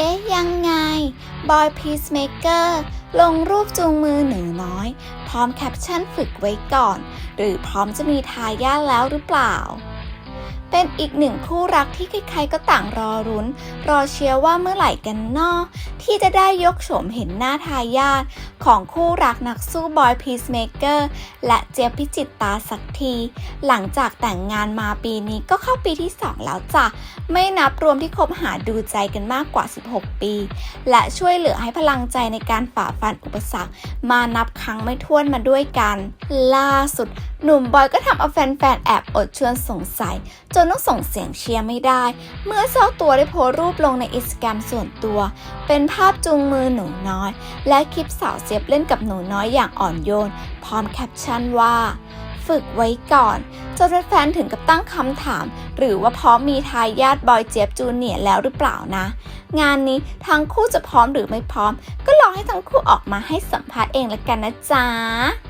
อ๊ะ ยังไง บอยพีซเมเกอร์ลงรูปจูงมือหนูน้อย พร้อมแคปชั่นฝึกไว้ก่อน หรือพร้อมจะมีทายาทแล้วหรือเปล่า เป็นอีกหนึ่งคู่รักที่ใครๆก็ต่างรอรุ้น รอเชียร์ว่าเมื่อไหร่กันนอที่จะได้ยกโฉมเห็นหน้าทายาทของคู่รักนักสู้บอยพีซเมเกอร์และเจี๊ยบพิจิตตาสักที หลังจากแต่งงานมาปีนี้ก็เข้าปีที่ 2 แล้วจ้ะ ไม่นับรวมที่คบหาดูใจกันมากกว่า 16 ปี และช่วยเหลือให้พลังใจในการฝ่าฟันอุปสรรค มานับครั้งไม่ถ้วนมาด้วยกัน ล่าสุด หนุ่มบอยก็ทำเอาแฟนๆ แอบอดชวนสงสัย จนต้องส่งเสียงเชียร์ไม่ได้ เมื่อเจ้าตัวได้โพสรูปลงในอินสตาแกรมส่วนตัว เป็นภาพจูงมือหนูน้อย และคลิปสาวเสียบเล่นกับหนูน้อยอย่างอ่อนโยน พร้อมแคปชั่นว่า ฝึกไว้ก่อน จนแฟนๆ ถึงกับตั้งคำถาม หรือว่าพร้อมมีทายาทบอยเจี๊ยบจูเนียร์แล้วหรือเปล่านะ งานนี้ทั้งคู่จะพร้อมหรือไม่พร้อม ก็รอให้ทั้งคู่ออกมาให้สัมภาษณ์เองละกันนะจ๊ะ